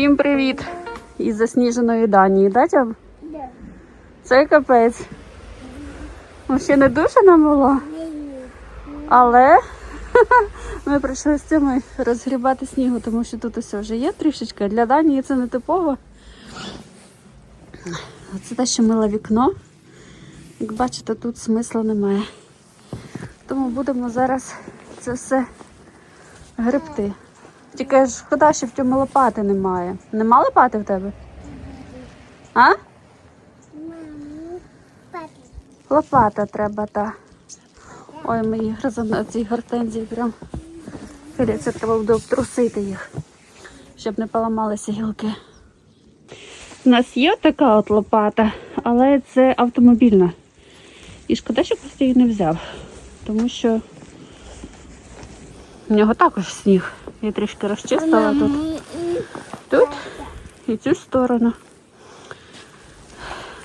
Всім привіт із засніженої Данії, да, Тьом? Да. Це капець. Ну, ще не дуже нам було, але ми прийшли з цими розгрібати снігу, тому що тут усе вже є трішечки. Для Данії це не типово. Це те, що миле вікно. Як бачите, тут смисла немає. Тому будемо зараз це все гребти. Тільки ж шкода, що в цьому лопати немає. Нема лопати в тебе? А? Лопата треба, та. Ой, мої гризом на цій гортензії прям. Це треба буде обтрусити їх, щоб не поламалися гілки. У нас є така от лопата, але це автомобільна. І шкода, що просто її не взяв, тому що в нього також сніг. Я трішки розчистила тут. Тут і цю сторону.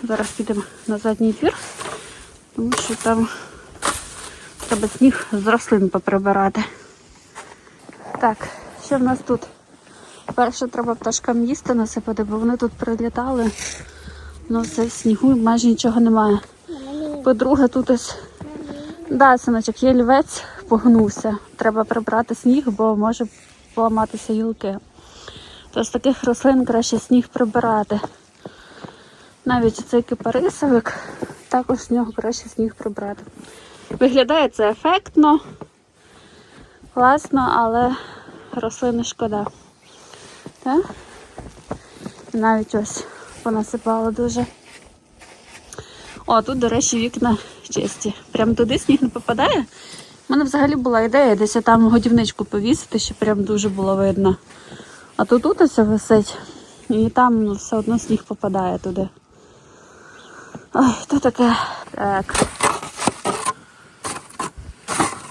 Зараз підемо на задній двір, тому що там треба сніг з рослин поприбирати. Так, що в нас тут? Перше треба пташкам їсти насипати, бо вони тут прилітали. Ну все в снігу і майже нічого немає. По-друге, тут ось да, синочок, є лівець, погнувся. Треба прибрати сніг, бо може поламатися гілки. То з таких рослин краще сніг прибирати. Навіть цей кипарисовик, також з нього краще сніг прибрати. Виглядає це ефектно, класно, але рослини шкода. Так? Навіть ось понасипало дуже. О, тут, до речі, вікна чисті. Прямо туди сніг не попадає. У мене взагалі була ідея десь там годівничку повісити, щоб прям дуже було видно. А тут ось висить, і там ну, все одно сніг попадає туди. Ой, то таке. Так.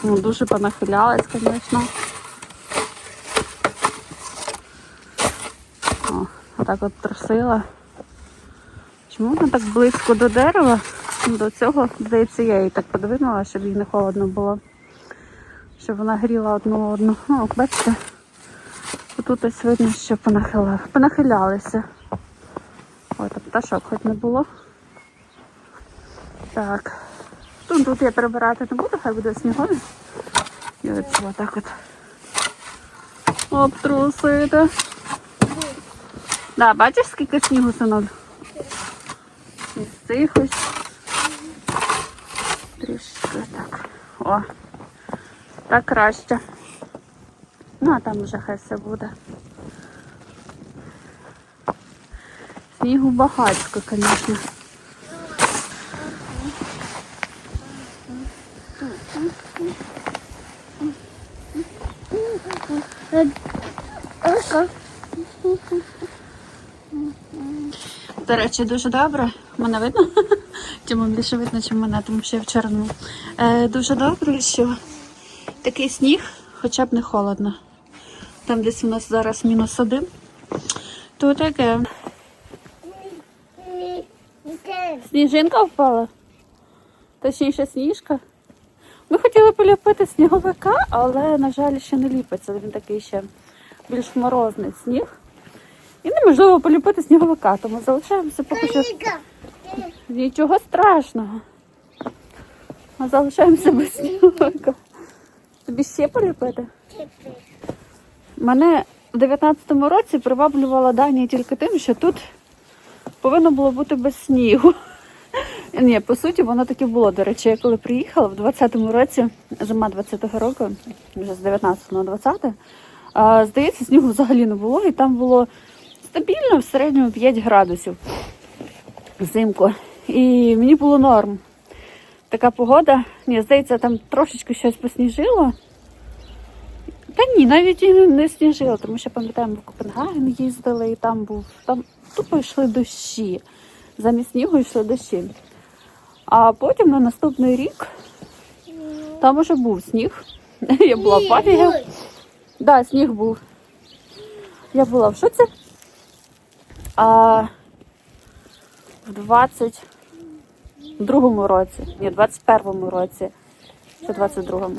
Ну, дуже понахилялась, звісно. Отак от трусила. Чому вона так близько до дерева? До цього, здається, я її так подвинула, щоб їй не холодно було. Щоб вона гріла одну одну. Ну, бачите? Тут ось видно, що понахила... понахилялися. Ой, там пташок хоч не було. Так. Тут, тут я перебирати не буду, хай буде снігові. І ось отак от. Обтрусити. Да, бачиш, скільки снігу синок? Із цих ось. Трішки так. О. Так краще. Ну, а там вже хай все буде. Снігу багатько, звісно. До речі, дуже добре. Мене видно? Чому більше видно, ніж мене, тому що я в чорному. Е, дуже добре, що такий сніг, хоча б не холодно. Там десь у нас зараз мінус один. То таке. Сніжинка впала. Точніше, сніжка. Ми хотіли поліпити сніговика, але, на жаль, ще не ліпиться. Він такий ще більш морозний сніг. І неможливо поліпити сніговика, тому залишаємося поки що. Нічого страшного. Ми залишаємося без сніговика. Тобі ще поліпити? Мене в 19-му році приваблювала Данія тільки тим, що тут повинно було бути без снігу. Ні, по суті, воно таки було. До речі, я коли приїхала в 20-му році, зима 20-го року, вже з 19 на 20, здається, снігу взагалі не було, і там було стабільно в середньому 5 градусів взимку. І мені було норм. Така погода. Ні, здається, там трошечки щось посніжило. Та ні, навіть і не- сніжило, тому що пам'ятаємо, в Копенгаген їздили і там був. Там тупо йшли дощі. Замість снігу йшли дощі. А потім на наступний рік там уже був сніг. Я була в Павії. Так, да, сніг був. Я була в шоці. А в 22-му році, ні, в 21-му році, чи 22-му.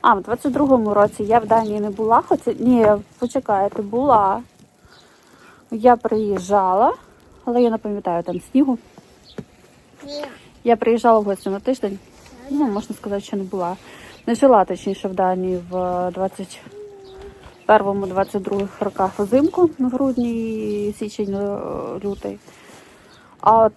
А, в 22-му році я в Данії не була, хоча ні, почекайте, була. я приїжджала, але я не пам'ятаю там снігу. Я приїжджала в гості на тиждень. Ну, можна сказати, що не була. Не жила точніше в Данії в 21-22 роках взимку, в грудні, січень, е, лютий. А от,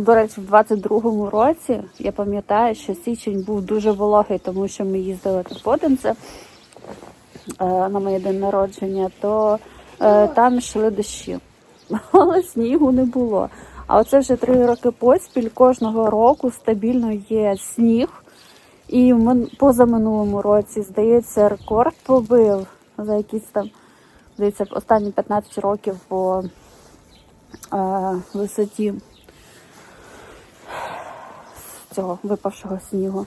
до речі, в 22-му році я пам'ятаю, що січень був дуже вологий, тому що ми їздили в Поденце е, на моє день народження, то е, там йшли дощі. Але снігу не було. А оце вже три роки поспіль кожного року стабільно є сніг. І позаминулому році, здається, рекорд побив за якісь там, здається, останні 15 років по е, висоті цього випавшого снігу.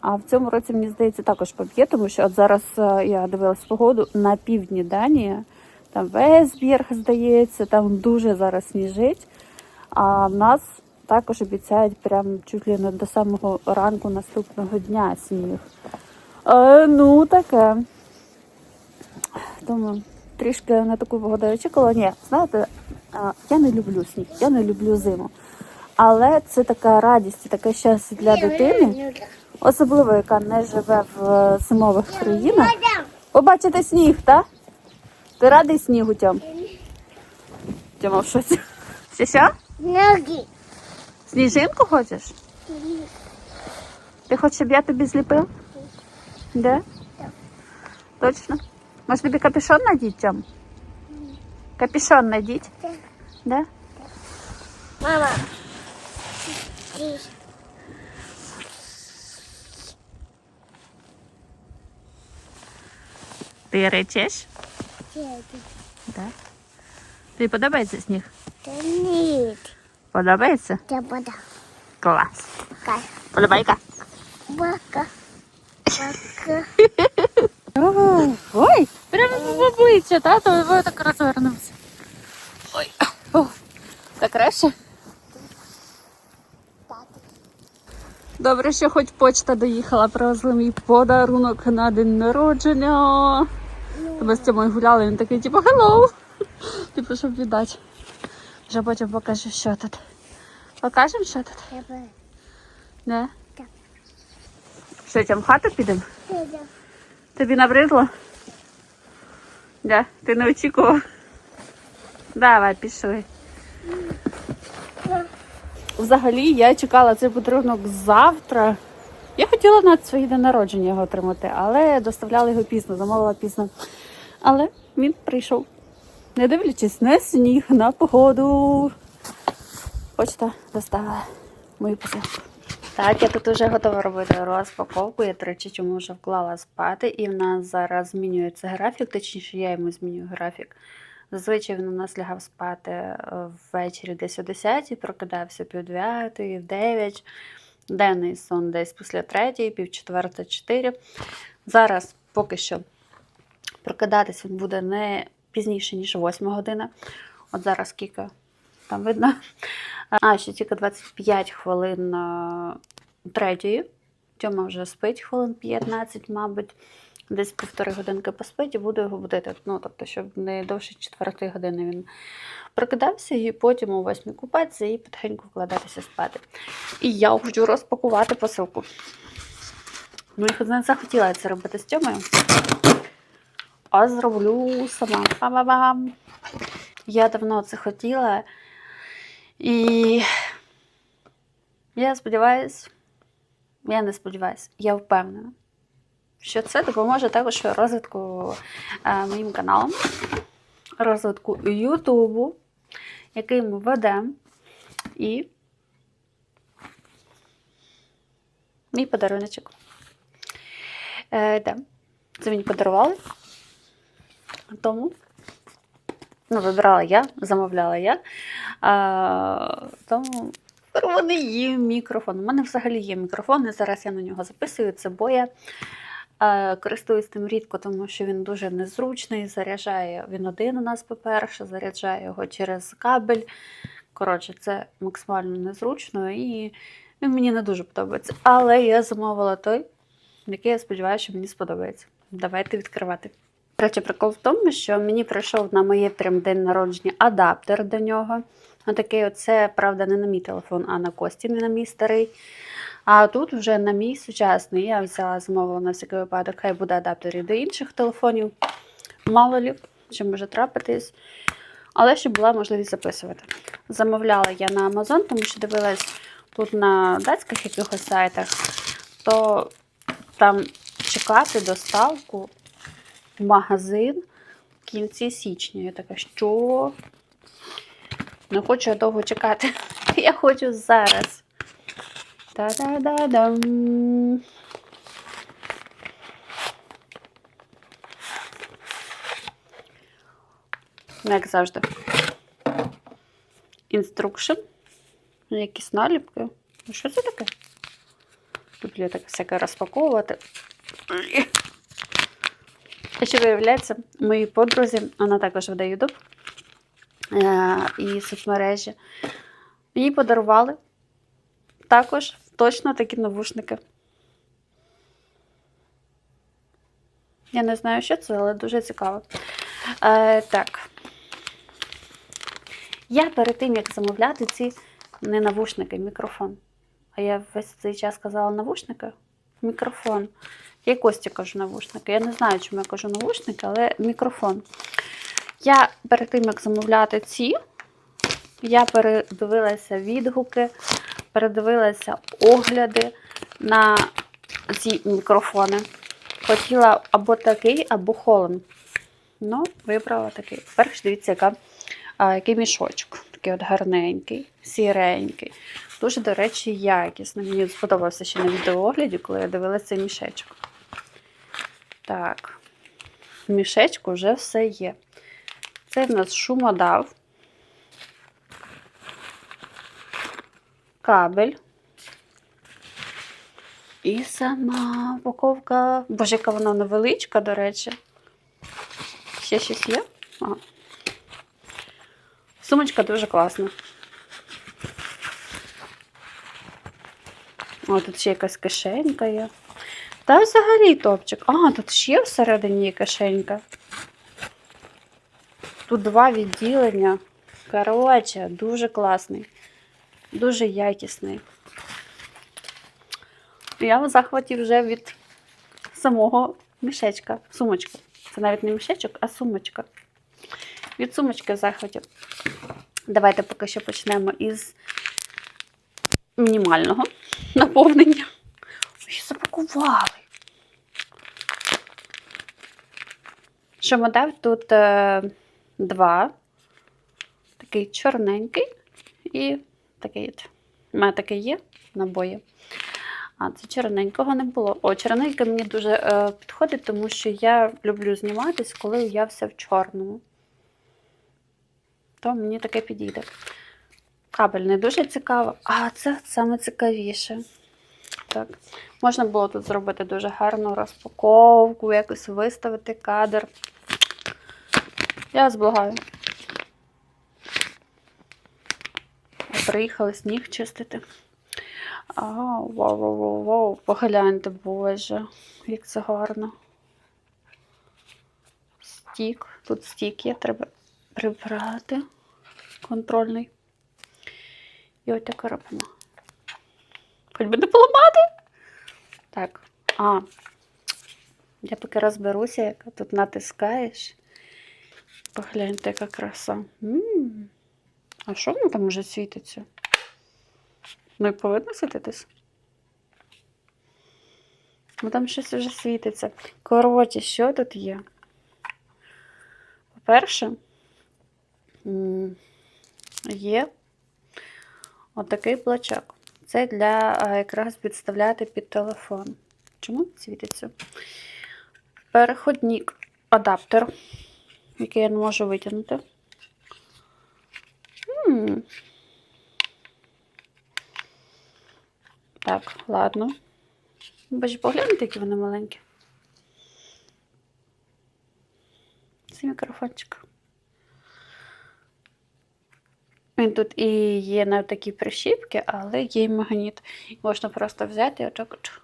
А в цьому році, мені здається, також поб'є, тому що от зараз е, я дивилась погоду на півдні Данії, там весь Весбірг, здається, там дуже зараз сніжить. А в нас також обіцяють прям чуть ли не до самого ранку наступного дня сніг. Е, ну, таке. Тому трішки на таку погоду я очікувала. Ні, знаєте, е, я не люблю сніг, я не люблю зиму. Але це така радість і таке щастя для дитини, особливо яка не живе в е, зимових країнах. Побачите сніг, так? Ти радий снігу, Тьом? Тьома, в шоці? Що що? Ноги. Сніжинку хочеш? Ти хочеш, щоб я тобі зліпив? Да? Точно? Може тобі капюшон надіть, Тьом? Капюшон надіть? Да? Мама. Здесь. Ти речеш? Дядя. Да. Тобі подобається сніг? Да нет. Подобається? Я вода. Клас. Как? Подобайка. Бака. Бака. Ой, прямо в обличчя, та? То ви так розвернувся. Ой. О, так краще? Добре, що хоч почта доїхала, привезли мій подарунок на день народження. Ми з цьому гуляли, він такий, типу, hello. Типу, щоб віддати. Вже потім покажу, що тут. Покажемо, що тут? Не? Так. Що, там в хату підемо? Дядя. Тобі набридло? Да, ти не очікував. Давай, пішли. Взагалі, я чекала цей подарунок завтра. Я хотіла на свій день народження його отримати, але доставляли його пізно, замовила пізно. Але він прийшов. Не дивлячись на сніг, на погоду. Почта доставила мою посилку. Так, я тут вже готова робити розпаковку. Я тричі чому вже вклала спати, і в нас зараз змінюється графік, точніше, я йому змінюю графік. Зазвичай він у нас лягав спати е, ввечері десь о 10, прокидався пів 9, в 9. Денний сон десь після 3, пів 4, 4. Зараз поки що прокидатись він буде не пізніше, ніж 8 година. От зараз скільки там видно. А, ще тільки 25 хвилин на третьої. Тьома вже спить хвилин 15, мабуть. Десь півтори годинки поспить і буду його будити. Ну, тобто, щоб не довше четвертої години він прокидався, і потім у восьмій купатися і потихеньку вкладатися спати. І я хочу розпакувати посилку. Ну, і не захотіла це робити з Тьомою. А зроблю сама. Па-ба-бам. Я давно це хотіла. І я сподіваюся, я не сподіваюся, я впевнена, що це допоможе також розвитку е, моїм каналом, розвитку Ютубу, який ми ведемо. І мій подаруночок. Е, да. Це мені подарували. Тому ну, вибирала я, замовляла я. А, тому вони є мікрофон. У мене взагалі є мікрофон, і зараз я на нього записую. Це боя. Е, Користуюсь тим рідко, тому що він дуже незручний. Заряджає він один у нас, по-перше, заряджає його через кабель. Коротше, це максимально незручно і він мені не дуже подобається. Але я замовила той, який я сподіваюся, що мені сподобається. Давайте відкривати. Речі, прикол в тому, що мені прийшов на моє прям день народження адаптер до нього. Отакий оце, правда, не на мій телефон, а на Кості, не на мій старий. А тут вже на мій сучасний. Я взяла, замовила на всякий випадок, хай буде адаптер і до інших телефонів. Мало лі, що може трапитись. Але щоб була можливість записувати. Замовляла я на Amazon, тому що дивилась тут на датських якихось сайтах, то там чекати доставку в магазин в кінці січня. Я така, що? Не хочу я довго чекати. Я хочу зараз. Та-да-да-дам. Ну, Як завжди. Інструкшн. Якісь наліпки. Ну, Що це таке? Тут я так всяке розпаковувати. А що виявляється, моїй подрузі, вона також Ютуб е, і соцмережі. Їй подарували також точно такі навушники. Я не знаю, що це, але дуже цікаво. Е, так. Я перед тим, як замовляти ці не навушники, мікрофон. А я весь цей час казала навушники? Мікрофон. Я Кості кажу навушники. Я не знаю, чому я кажу навушники, але мікрофон. Я перед тим, як замовляти ці, я передивилася відгуки, передивилася огляди на ці мікрофони. Хотіла або такий, або холон. Ну, вибрала такий. Перш дивіться, яка, а, який мішочок. Такий от гарненький, сіренький. Дуже, до речі, якісний. Мені сподобався ще на відеоогляді, коли я дивилася цей мішечок. Так, в мішечку вже все є. Це в нас шумодав, кабель. І сама упаковка. Боже, яка вона невеличка, до речі. Ще щось є? Ага. Сумочка дуже класна. О, тут ще якась кишенька є. Та взагалі топчик. А, тут ще всередині є кишенька. Тут два відділення. Коротше, дуже класний. Дуже якісний. Я в захваті вже від самого мішечка. Сумочка. Це навіть не мішечок, а сумочка. Від сумочки в захваті. Давайте поки що почнемо із мінімального наповнення. Ой, запакували. Що модель тут е, два. Такий чорненький і такий. У мене такий є набої. А це чорненького не було. О, чорненьке мені дуже е, підходить, тому що я люблю зніматись, коли я вся в чорному. То мені таке підійде. Кабель не дуже цікаво, а це саме цікавіше. Так. Можна було тут зробити дуже гарну розпаковку, якось виставити кадр. Я вас благаю. Приїхали сніг чистити. А, вау. Погляньте, боже, як це гарно. Стік. Тут стік є, треба прибрати. Контрольний. І ось таке робимо. Хоч би не поламати. Так. А. Я поки розберуся, як тут натискаєш. Погляньте, яка краса. М. А що воно там уже світиться? Ну і повинно світитись. Ну там щось вже світиться. Коротше, що тут є? По-перше, є отакий блочок. Це для якраз підставляти під телефон. Чому світиться? Переходник, адаптер, який я не можу витягнути. М. Так, ладно. Бачиш, погляньте, які вони маленькі. Це мікрофончик. Він тут і є на такі прищіпки, але є й магніт. Можна просто взяти і отак от.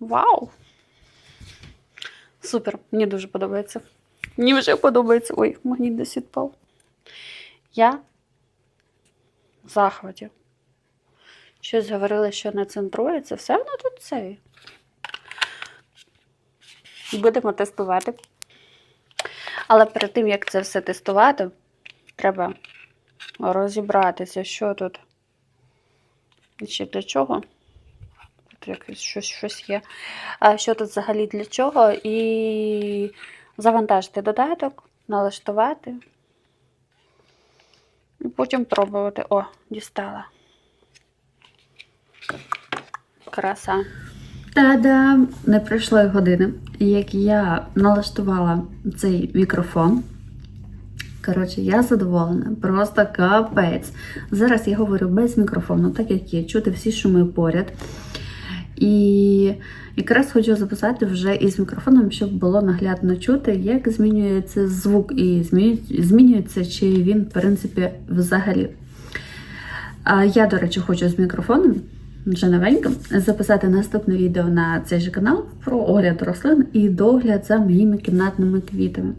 Вау! Супер, мені дуже подобається. Мені вже подобається. Ой, магніт десь відпав. Я в захваті. Щось говорили, що не центрується. Все воно тут цей. Будемо тестувати. Але перед тим, як це все тестувати, треба розібратися, що тут. І для чого. Тут якесь щось, щось є. Що тут взагалі для чого? І завантажити додаток, налаштувати. І потім пробувати. О, дістала. Краса. Та-дам! Не пройшло години, як я налаштувала цей мікрофон. Коротше, я задоволена, просто капець. Зараз я говорю без мікрофону, так як є, чути всі шуми поряд. І якраз хочу записати вже із мікрофоном, щоб було наглядно чути, як змінюється звук і змінюється, чи він, в принципі, взагалі. А я, до речі, хочу з мікрофоном вже новеньким записати наступне відео на цей же канал про огляд рослин і догляд за моїми кімнатними квітами.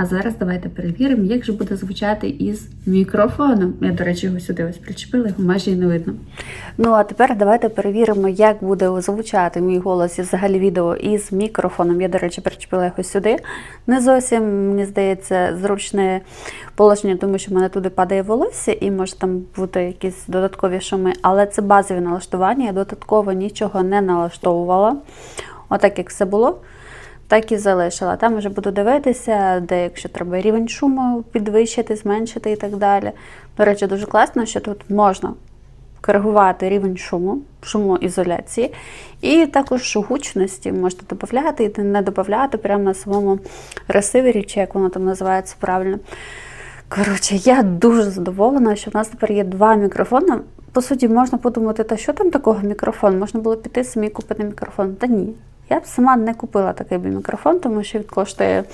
А зараз давайте перевіримо, як же буде звучати із мікрофоном. Я, до речі, його сюди ось причепила, його майже і не видно. Ну а тепер давайте перевіримо, як буде звучати мій голос і взагалі відео із мікрофоном. Я, до речі, причепила його сюди. Не зовсім, мені здається, зручне положення, тому що в мене туди падає волосся і може там бути якісь додаткові шуми, але це базові налаштування. Я додатково нічого не налаштовувала. Отак як все було. Так і залишила. Там вже буду дивитися, де якщо треба рівень шуму підвищити, зменшити і так далі. До речі, дуже класно, що тут можна коригувати рівень шуму, шумоізоляції, і також гучності можете додати і не додати прямо на самому ресивері, чи як воно там називається правильно. Коротше, я дуже задоволена, що в нас тепер є два мікрофони. По суті, можна подумати, та що там такого мікрофон? Можна було піти самі купити мікрофон. Та ні. Я б сама не купила такий би мікрофон, тому що він коштує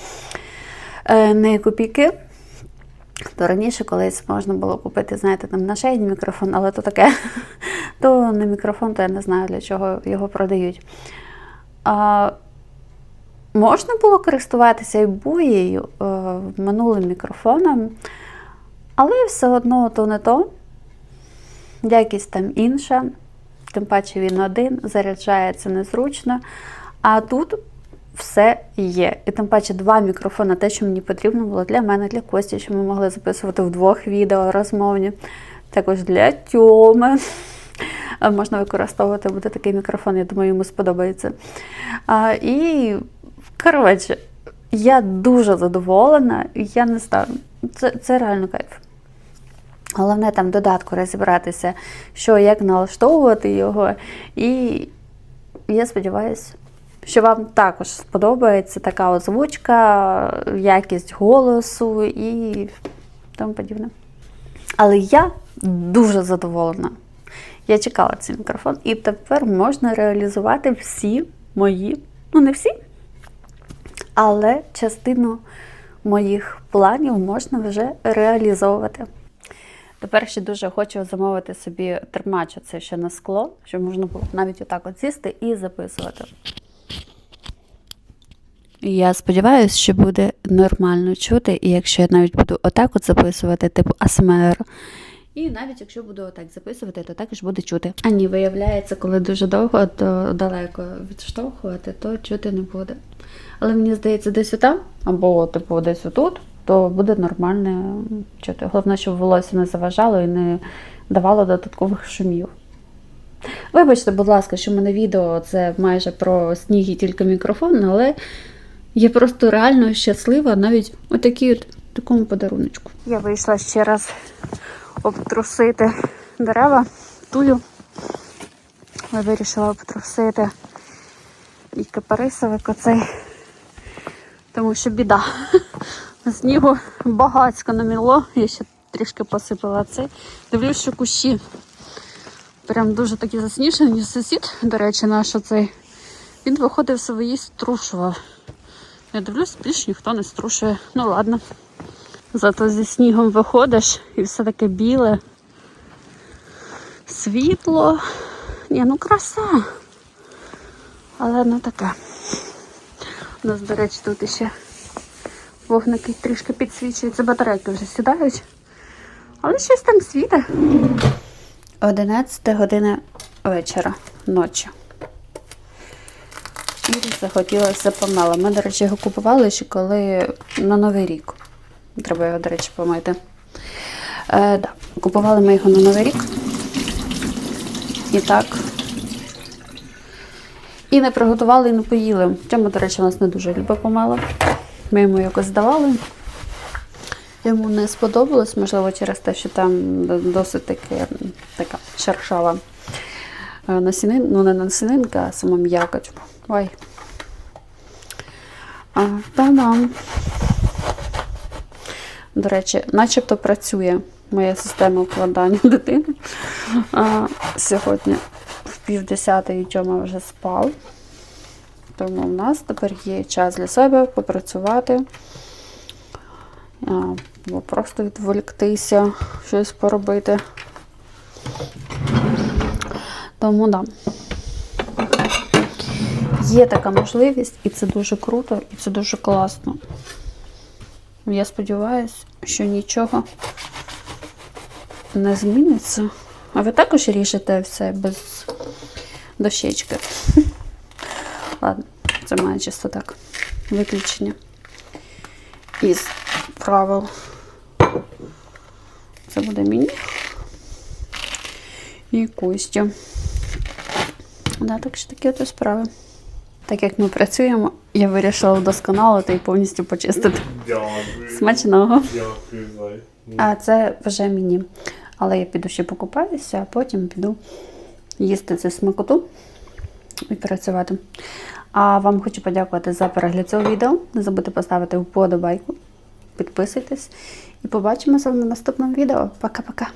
е, не копійки. То раніше колись можна було купити, знаєте, там нашийний мікрофон, але то таке, то не мікрофон, то я не знаю, для чого його продають. А, можна було користуватися і боєю е, минулим мікрофоном, але все одно то не то, якість там інша, тим паче він один, заряджається незручно. А тут все є. І тим паче два мікрофони, те, що мені потрібно було для мене, для Кості, що ми могли записувати вдвох відео розмовні. Також для Тьоми. Можна використовувати буде такий мікрофон, я думаю, йому сподобається. А, і, коротше, я дуже задоволена, я не знаю, це, це реально кайф. Головне там додатку розібратися, що як налаштовувати його. І я сподіваюся, що вам також сподобається така озвучка, якість голосу і тому подібне. Але я дуже задоволена. Я чекала цей мікрофон, і тепер можна реалізувати всі мої, ну не всі, але частину моїх планів можна вже реалізовувати. Тепер ще дуже хочу замовити собі тримач оце ще на скло, щоб можна було навіть отак от сісти і записувати. Я сподіваюся, що буде нормально чути, і якщо я навіть буду отак от записувати, типу АСМР. І навіть якщо буду отак записувати, то також буде чути. А ні, виявляється, коли дуже довго, то далеко відштовхувати, то чути не буде. Але мені здається, десь отам, або типу десь отут, то буде нормально чути. Головне, щоб волосся не заважало і не давало додаткових шумів. Вибачте, будь ласка, що в мене відео це майже про сніг і тільки мікрофон, але я просто реально щаслива навіть отакій от такому подаруночку. Я вийшла ще раз обтрусити дерева, тую. Я вирішила обтрусити і кипарисовик оцей, тому що біда. Снігу багацько наміло, я ще трішки посипала цей. Дивлюсь, що кущі прям дуже такі засніжені. Сусід, до речі, наш оцей, він виходив свої струшував. Я дивлюсь, більш ніхто не струшує. Ну ладно. Зато зі снігом виходиш і все таке біле. Світло. Ні, ну краса. Але не таке. У нас, до речі, тут ще вогники трішки підсвічуються, батарейки вже сідають. Але щось там світе. 11 година вечора, ночі. І захотілося помела. Ми, до речі, його купували ще коли на Новий рік. Треба його, до речі, помити. Е, да. Купували ми його на Новий рік. І так. І не приготували, і не поїли. В цьому, до речі, у нас не дуже любить помела. Ми йому якось здавали. Йому не сподобалось, можливо, через те, що там досить таки, така шершава е, насінин, ну не насінинка, а сама м'якоть. Ой. А, та-дам. До речі, начебто працює моя система вкладання дитини. А, сьогодні в півдесятої Тьома вже спав. Тому в нас тепер є час для себе попрацювати. Або просто відволіктися, щось поробити. Тому да. Є така можливість, і це дуже круто, і це дуже класно. Я сподіваюся, що нічого не зміниться. А ви також рішите все без дощечки. Ладно, це має чисто так. Виключення із правил. Це буде мені і Костя. Да, так що такі от справи. Так як ми працюємо, я вирішила вдосконалити і повністю почистити. Дякую. Смачного. Дякую, зай. А це вже мені. Але я піду ще покупаюся, а потім піду їсти цю смакоту і працювати. А вам хочу подякувати за перегляд цього відео. Не забудьте поставити вподобайку, підписуйтесь і побачимося в наступному відео. Пока-пока.